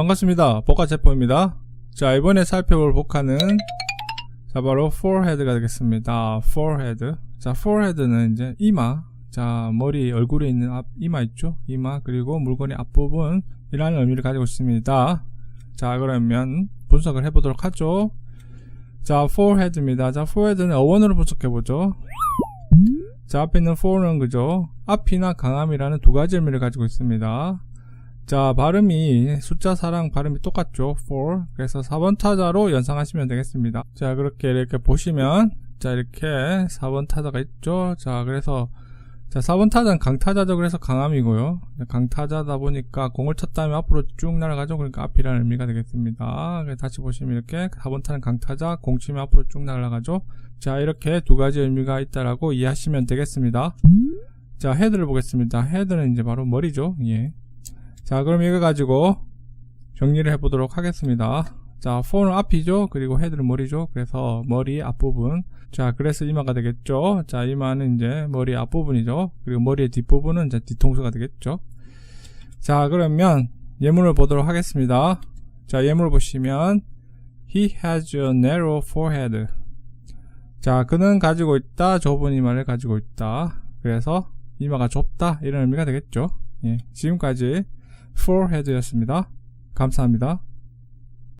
반갑습니다. 복화체포입니다. 자, 이번에 살펴볼 복화는 자, 바로 forehead가 되겠습니다. forehead. 자, forehead는 이제 이마. 자, 머리, 얼굴에 있는 앞, 이마 있죠? 이마, 그리고 물건의 앞부분 이라는 의미를 가지고 있습니다. 자, 그러면 분석을 해 보도록 하죠. 자, forehead입니다. 자, forehead는 어원으로 분석해 보죠. 자, 앞에 있는 for는 그죠? 앞이나 강함이라는 두 가지 의미를 가지고 있습니다. 자, 발음이 숫자 사랑 발음이 똑같죠. for. 그래서 4번 타자로 연상하시면 되겠습니다. 자, 그렇게 이렇게 보시면 자, 이렇게 4번 타자가 있죠. 자, 그래서 자, 4번 타자는 강타자죠. 그래서 강함이고요. 강타자다 보니까 공을 쳤다면 앞으로 쭉 날아가죠. 그러니까 앞이라는 의미가 되겠습니다. 다시 보시면 이렇게 4번 타는 강타자, 공 치면 앞으로 쭉 날아가죠. 자, 이렇게 두 가지 의미가 있다라고 이해하시면 되겠습니다. 자, 헤드를 보겠습니다. 헤드는 이제 바로 머리죠. 예. 자, 그럼 이거 가지고 정리를 해보도록 하겠습니다. 자, fore는 앞이죠. 그리고 헤드는 머리죠. 그래서 머리 앞부분. 자, 그래서 이마가 되겠죠. 자, 이마는 이제 머리 앞부분이죠. 그리고 머리의 뒷부분은 이제 뒤통수가 되겠죠. 자, 그러면 예문을 보도록 하겠습니다. 자, 예문을 보시면 He has a narrow forehead. 자, 그는 가지고 있다. 좁은 이마를 가지고 있다. 그래서 이마가 좁다. 이런 의미가 되겠죠. 예, 지금까지 forehead였습니다. 감사합니다.